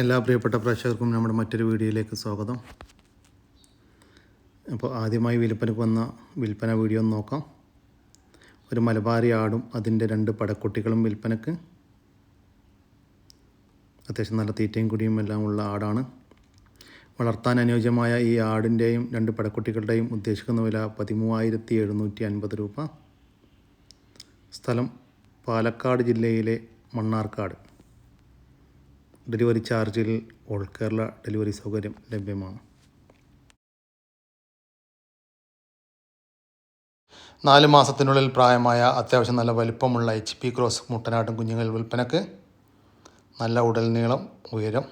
എല്ലാ പ്രിയപ്പെട്ട പ്രേക്ഷകർക്കും നമ്മുടെ മറ്റൊരു വീഡിയോയിലേക്ക് സ്വാഗതം. അപ്പോൾ ആദ്യമായി വിൽപ്പനക്ക് വന്ന വിൽപ്പന വീഡിയോ ഒന്ന് നോക്കാം. ഒരു മലബാരി ആടും അതിന്റെ രണ്ട് പടക്കുട്ടികളും വിൽപ്പനക്ക് അത്യാവശ്യം നല്ല തീറ്റയും കുടിയും എല്ലാം ഉള്ള ആടാണ്. വളർത്താൻ അനുയോജ്യമായ ഈ ആടിന്റെയും രണ്ട് പടക്കുട്ടികളുടെയും ഉദ്ദേശിക്കുന്ന വില പതിമൂവായിരത്തി എഴുന്നൂറ്റി അൻപത് രൂപ. സ്ഥലം പാലക്കാട് ജില്ലയിലെ മണ്ണാർക്കാട്. ഡെലിവറി ചാർജിൽ ഓൾ കേരള ഡെലിവറി സൗകര്യം ലഭ്യമാണ്. നാല് മാസത്തിനുള്ളിൽ പ്രായമായ അത്യാവശ്യം നല്ല വലിപ്പമുള്ള എച്ച് പി ക്രോസ് മുട്ടനാട്ടും കുഞ്ഞുങ്ങൾ വിൽപ്പനക്ക് നല്ല ഉടൽ നീളം ഉയരം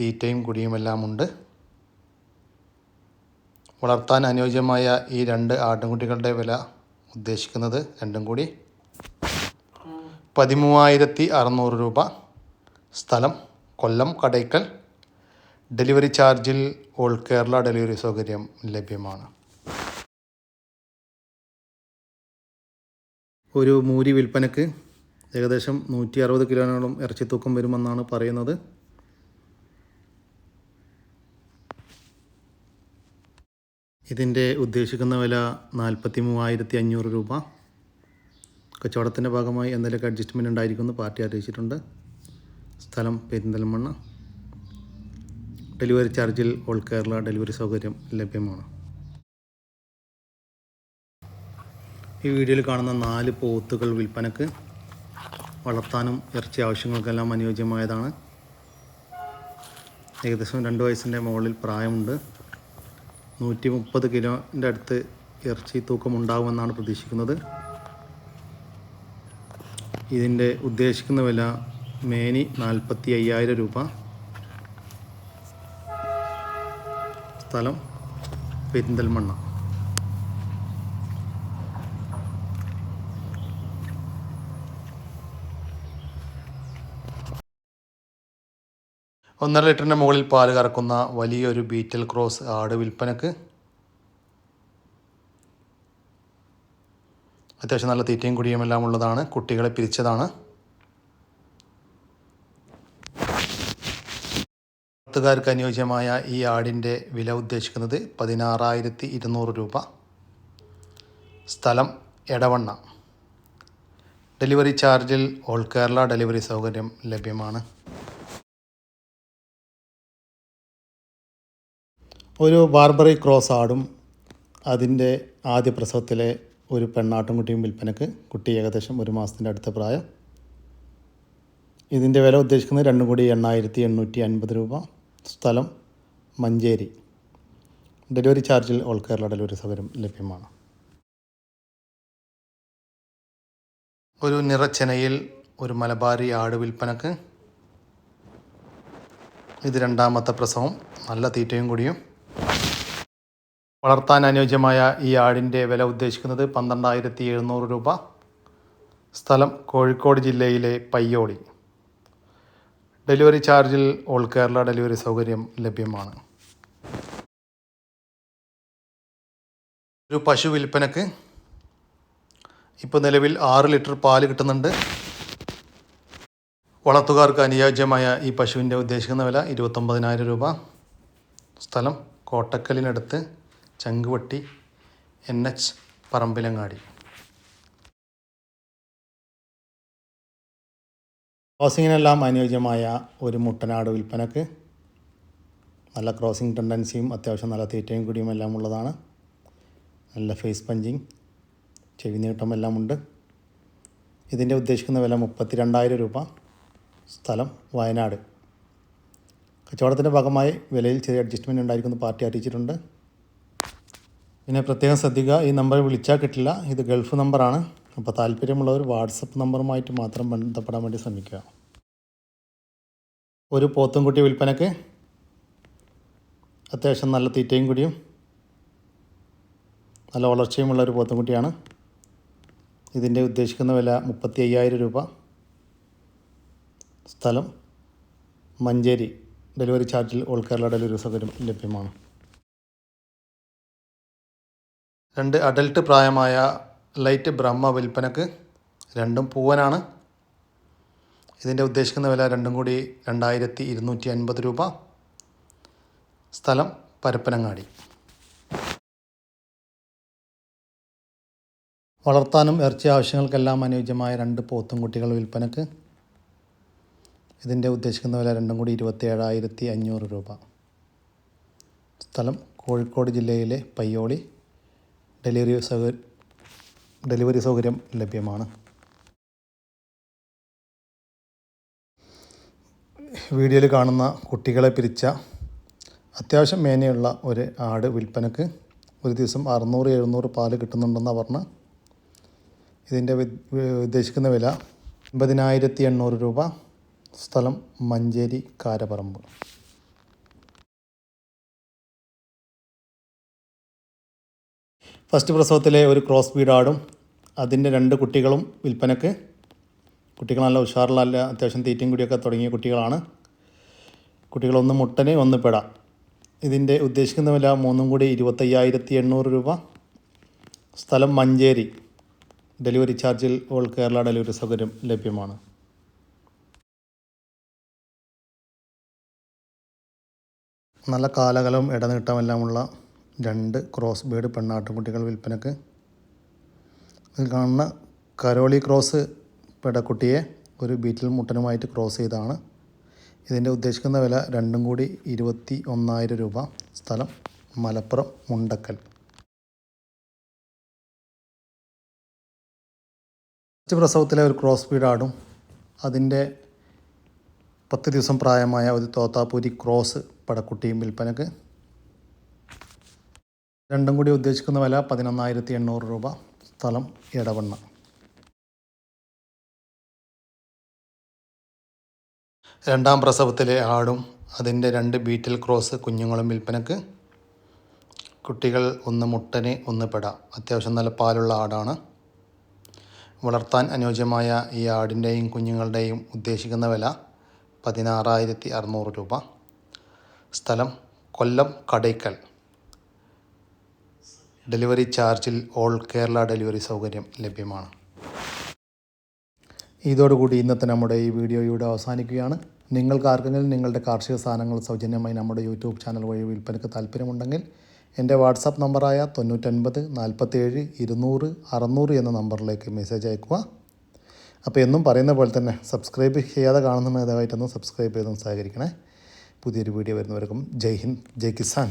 തീറ്റയും കുടിയുമെല്ലാം ഉണ്ട്. വളർത്താൻ അനുയോജ്യമായ ഈ രണ്ട് ആട്ടിൻകുട്ടികളുടെ വില ഉദ്ദേശിക്കുന്നത് രണ്ടും കൂടി. പതിമൂവായിരത്തി അറുന്നൂറ് രൂപ. സ്ഥലം കൊല്ലം കടയ്ക്കൽ. ഡെലിവറി ചാർജിൽ ഓൾ കേരള ഡെലിവറി സൗകര്യം ലഭ്യമാണ്. ഒരു മൂരി വിൽപ്പനക്ക് ഏകദേശം നൂറ്റി അറുപത് കിലോനോളം ഇറച്ചിത്തൂക്കം വരുമെന്നാണ് പറയുന്നത്. ഇതിന്റെ ഉദ്ദേശിക്കുന്ന വില നാൽപ്പത്തി മൂവായിരത്തി അഞ്ഞൂറ് രൂപ. കച്ചവടത്തിന്റെ ഭാഗമായി എന്തെങ്കിലുമൊക്കെ അഡ്ജസ്റ്റ്മെന്റ് ഉണ്ടായിരിക്കുമെന്ന് പാർട്ടി അറിയിച്ചിട്ടുണ്ട്. സ്ഥലം പെരിന്തൽമണ്ണ. ഡെലിവറി ചാർജിൽ ഓൾ കേരള ഡെലിവറി സൗകര്യം ലഭ്യമാണ്. ഈ വീഡിയോയിൽ കാണുന്ന നാല് പോത്തുകൾ വിൽപ്പനക്ക് വളർത്താനും ഇറച്ചി ആവശ്യങ്ങൾക്കെല്ലാം അനുയോജ്യമായതാണ്. ഏകദേശം രണ്ട് വയസ്സിന്റെ മുകളിൽ പ്രായമുണ്ട്. നൂറ്റി മുപ്പത് കിലോന്റെ അടുത്ത് ഇറച്ചി തൂക്കം ഉണ്ടാകുമെന്നാണ് പ്രതീക്ഷിക്കുന്നത്. ഇതിന്റെ ഉദ്ദേശിക്കുന്ന വില മേനി നാൽപ്പത്തി അയ്യായിരം രൂപ. സ്ഥലം പെരിന്തൽമണ്ണ. ഒന്നര ലിറ്ററിന്റെ മുകളിൽ പാൽ കറക്കുന്ന വലിയൊരു ബീറ്റൽ ക്രോസ് ആട് വിൽപ്പനക്ക് അത്യാവശ്യം നല്ല തീറ്റയും കുടിയും എല്ലാം ഉള്ളതാണ്. കുട്ടികളെ പിരിച്ചതാണ്. വളർത്തുകാർക്ക് അനുയോജ്യമായ ഈ ആടിന്റെ വില ഉദ്ദേശിക്കുന്നത് പതിനാറായിരത്തി ഇരുന്നൂറ് രൂപ. സ്ഥലം എടവണ്ണ. ഡെലിവറി ചാർജിൽ ഓൾ കേരള ഡെലിവറി സൗകര്യം ലഭ്യമാണ്. ഒരു ബാർബറി ക്രോസ് ആടും അതിന്റെ ആദ്യ പ്രസവത്തിലെ ഒരു പെണ്ണാട്ടുംകുട്ടിയും വിൽപ്പനക്ക് കുട്ടി ഏകദേശം ഒരു മാസത്തിന്റെ അടുത്ത പ്രായം. ഇതിന്റെ വില ഉദ്ദേശിക്കുന്നത് രണ്ടും കൂടി എണ്ണായിരത്തി എണ്ണൂറ്റി അൻപത് രൂപ. സ്ഥലം മഞ്ചേരി. ഡെലിവറി ചാർജിൽ ഓൾ കേരള ഡെലിവറി സൗകര്യം ലഭ്യമാണ്. ഒരു നിറച്ചെനയിൽ ഒരു മലബാരി ആട് വിൽപ്പനക്ക് ഇത് രണ്ടാമത്തെ പ്രസവം. നല്ല തീറ്റയും കൂടിയും. വളർത്താൻ അനുയോജ്യമായ ഈ ആടിന്റെ വില ഉദ്ദേശിക്കുന്നത് പന്ത്രണ്ടായിരത്തി എഴുന്നൂറ് രൂപ. സ്ഥലം കോഴിക്കോട് ജില്ലയിലെ പയ്യോളി. ഡെലിവറി ചാർജിൽ ഓൾ കേരള ഡെലിവറി സൗകര്യം ലഭ്യമാണ്. ഒരു പശു വിൽപ്പനക്ക് ഇപ്പോൾ നിലവിൽ ആറ് ലിറ്റർ പാൽ കിട്ടുന്നുണ്ട്. വളർത്തുകാർക്ക് അനുയോജ്യമായ ഈ പശുവിന്റെ ഉദ്ദേശിക്കുന്ന വില ഇരുപത്തൊമ്പതിനായിരം രൂപ. സ്ഥലം കോട്ടക്കലിനടുത്ത് ചങ്കുവട്ടി എൻ എച്ച് പറമ്പിലങ്ങാടി. ക്രോസിങ്ങിനെല്ലാം അനുയോജ്യമായ ഒരു മുട്ടനാട് വിൽപ്പനക്ക് നല്ല ക്രോസിംഗ് ടെൻഡൻസിയും അത്യാവശ്യം നല്ല തീറ്റയും കുടിയും എല്ലാം ഉള്ളതാണ്. നല്ല ഫേസ് പഞ്ചിങ് ചെവി നീട്ടം എല്ലാം ഉണ്ട്. ഇതിന്റെ ഉദ്ദേശിക്കുന്ന വില മുപ്പത്തി രണ്ടായിരം രൂപ സ്ഥലം വയനാട്. കച്ചവടത്തിന്റെ ഭാഗമായി വിലയിൽ ചെറിയ അഡ്ജസ്റ്റ്മെന്റ് ഉണ്ടായിരിക്കുന്ന പാർട്ടി അറിയിച്ചിട്ടുണ്ട്. പിന്നെ പ്രത്യേകം ശ്രദ്ധിക്കുക ഈ നമ്പർ വിളിച്ചാൽ കിട്ടില്ല. ഇത് ഗൾഫ് നമ്പറാണ് അപ്പോൾ താല്പര്യമുള്ളവർ വാട്സപ്പ് നമ്പറുമായിട്ട് മാത്രം ബന്ധപ്പെടാൻ വേണ്ടി ശ്രമിക്കുക. ഒരു പോത്തുംകുട്ടി വിൽപ്പനക്ക് അത്യാവശ്യം നല്ല തീറ്റയും കൂടിയും നല്ല വളർച്ചയുമുള്ള ഒരു പോത്തുംകുട്ടിയാണ് ഇതിന്റെ ഉദ്ദേശിക്കുന്ന വില മുപ്പത്തി അയ്യായിരം രൂപ. സ്ഥലം മഞ്ചേരി. ഡെലിവറി ചാർജിൽ ഓൾ കേരള ഡെലിവറി സൗകര്യം ലഭ്യമാണ്. രണ്ട് അഡൽട്ട് പ്രായമായ ലൈറ്റ് ബ്രഹ്മ വിൽപ്പനക്ക് രണ്ടും പൂവനാണ്. ഇതിന്റെ ഉദ്ദേശിക്കുന്ന വില രണ്ടും കൂടി രണ്ടായിരത്തി ഇരുന്നൂറ്റി അൻപത് രൂപ. സ്ഥലം പരപ്പനങ്ങാടി. വളർത്താനും ഇറച്ചി ആവശ്യങ്ങൾക്കെല്ലാം അനുയോജ്യമായ രണ്ട് പോത്തും കുട്ടികൾ വിൽപ്പനക്ക്. ഇതിന്റെ ഉദ്ദേശിക്കുന്ന വില രണ്ടും കൂടി ഇരുപത്തി ഏഴായിരത്തി അഞ്ഞൂറ് രൂപ. സ്ഥലം കോഴിക്കോട് ജില്ലയിലെ പയ്യോളി. ഡെലിവറി സൗകര്യം ഡെലിവറി സൗകര്യം ലഭ്യമാണ്. വീഡിയോയിൽ കാണുന്ന കുട്ടികളെ പിരിച്ച അത്യാവശ്യം മേനയുള്ള ഒരു ആട് വിൽപ്പനക്ക് ഒരു ദിവസം അറുന്നൂറ് എഴുന്നൂറ് പാൽ കിട്ടുന്നുണ്ടെന്നാണ് പറഞ്ഞ്. ഇതിന്റെ ഉദ്ദേശിക്കുന്ന വില അമ്പതിനായിരത്തി എണ്ണൂറ് രൂപ. സ്ഥലം മഞ്ചേരി കാരപ്പറമ്പ് ഫസ്റ്റ് പ്രസവത്തിലെ ഒരു ക്രോസ് ആടും. അതിന്റെ രണ്ട് കുട്ടികളും വിൽപ്പനക്ക് കുട്ടികൾ നല്ല ഉഷാറുള്ള നല്ല അത്യാവശ്യം തീറ്റയും കൂടിയൊക്കെ തുടങ്ങിയ കുട്ടികളാണ്. കുട്ടികളൊന്ന് മുട്ടന് ഒന്ന് പെട. ഇതിന്റെ ഉദ്ദേശിക്കുന്ന വില മൂന്നും കൂടി ഇരുപത്തയ്യായിരത്തി എണ്ണൂറ് രൂപ. സ്ഥലം മഞ്ചേരി. ഡെലിവറി ചാർജിൽ ഓൾ കേരള ഡെലിവറി സൗകര്യം ലഭ്യമാണ്. നല്ല കാലകലവും ഇടനീട്ടമെല്ലാമുള്ള രണ്ട് ക്രോസ് ബേഡ് പെണ്ണാട്ടുകുട്ടികൾ വിൽപ്പനക്ക്. ഇതിൽ കാണുന്ന കരോളി ക്രോസ് പെടക്കുട്ടിയെ ഒരു ബീറ്റിൽ മുട്ടനുമായിട്ട് ക്രോസ് ചെയ്താണ്. ഇതിന്റെ ഉദ്ദേശിക്കുന്ന വില രണ്ടും കൂടി ഇരുപത്തി ഒന്നായിരം രൂപ. സ്ഥലം മലപ്പുറം മുണ്ടക്കൽ. ഫസ്റ്റ് പ്രസവത്തിലെ ഒരു ക്രോസ് ബീഡ് ആടും. അതിന്റെ പത്ത് ദിവസം പ്രായമായ ഒരു തോത്താപ്പൂരി ക്രോസ് പടക്കുട്ടിയും വിൽപ്പനക്ക്. രണ്ടും കൂടി ഉദ്ദേശിക്കുന്ന വില പതിനൊന്നായിരത്തി എണ്ണൂറ് രൂപ. സ്ഥലം ഇടവണ്ണ രണ്ടാം പ്രസവത്തിലെ ആടും അതിന്റെ രണ്ട് ബീറ്റിൽ ക്രോസ് കുഞ്ഞുങ്ങളും വിൽപ്പനക്ക്. കുട്ടികൾ ഒന്ന് മുട്ടന് ഒന്ന് പെട. അത്യാവശ്യം നല്ല പാലുള്ള ആടാണ്. വളർത്താൻ അനുയോജ്യമായ ഈ ആടിന്റെയും കുഞ്ഞുങ്ങളുടെയും ഉദ്ദേശിക്കുന്ന വില പതിനാറായിരത്തി അറുന്നൂറ് രൂപ. സ്ഥലം കൊല്ലം കടയ്ക്കൽ. ഡെലിവറി ചാർജിൽ ഓൾ കേരള ഡെലിവറി സൗകര്യം ലഭ്യമാണ്. ഇതോടുകൂടി ഇന്നത്തെ നമ്മുടെ ഈ വീഡിയോ ഇവിടെ അവസാനിക്കുകയാണ്. നിങ്ങൾക്ക് ആർക്കെങ്കിലും നിങ്ങളുടെ കാർഷിക സാധനങ്ങൾ സൗജന്യമായി നമ്മുടെ യൂട്യൂബ് ചാനൽ വഴി വിൽപ്പനയ്ക്ക് താല്പര്യമുണ്ടെങ്കിൽ എന്റെ വാട്സാപ്പ് നമ്പറായ തൊണ്ണൂറ്റൊൻപത് നാൽപ്പത്തേഴ് ഇരുന്നൂറ് അറുന്നൂറ് എന്ന നമ്പറിലേക്ക് മെസ്സേജ് അയക്കുക അപ്പോൾ എന്നും പറയുന്ന പോലെ തന്നെ സബ്സ്ക്രൈബ് ചെയ്യാതെ കാണുന്ന ദയവായിട്ടൊന്ന് സബ്സ്ക്രൈബ് ചെയ്തൊന്ന് സഹകരിക്കണേ. പുതിയൊരു വീഡിയോ വരുന്നവർക്കും ജയ് ഹിന്ദ് ജയ് കിസാൻ.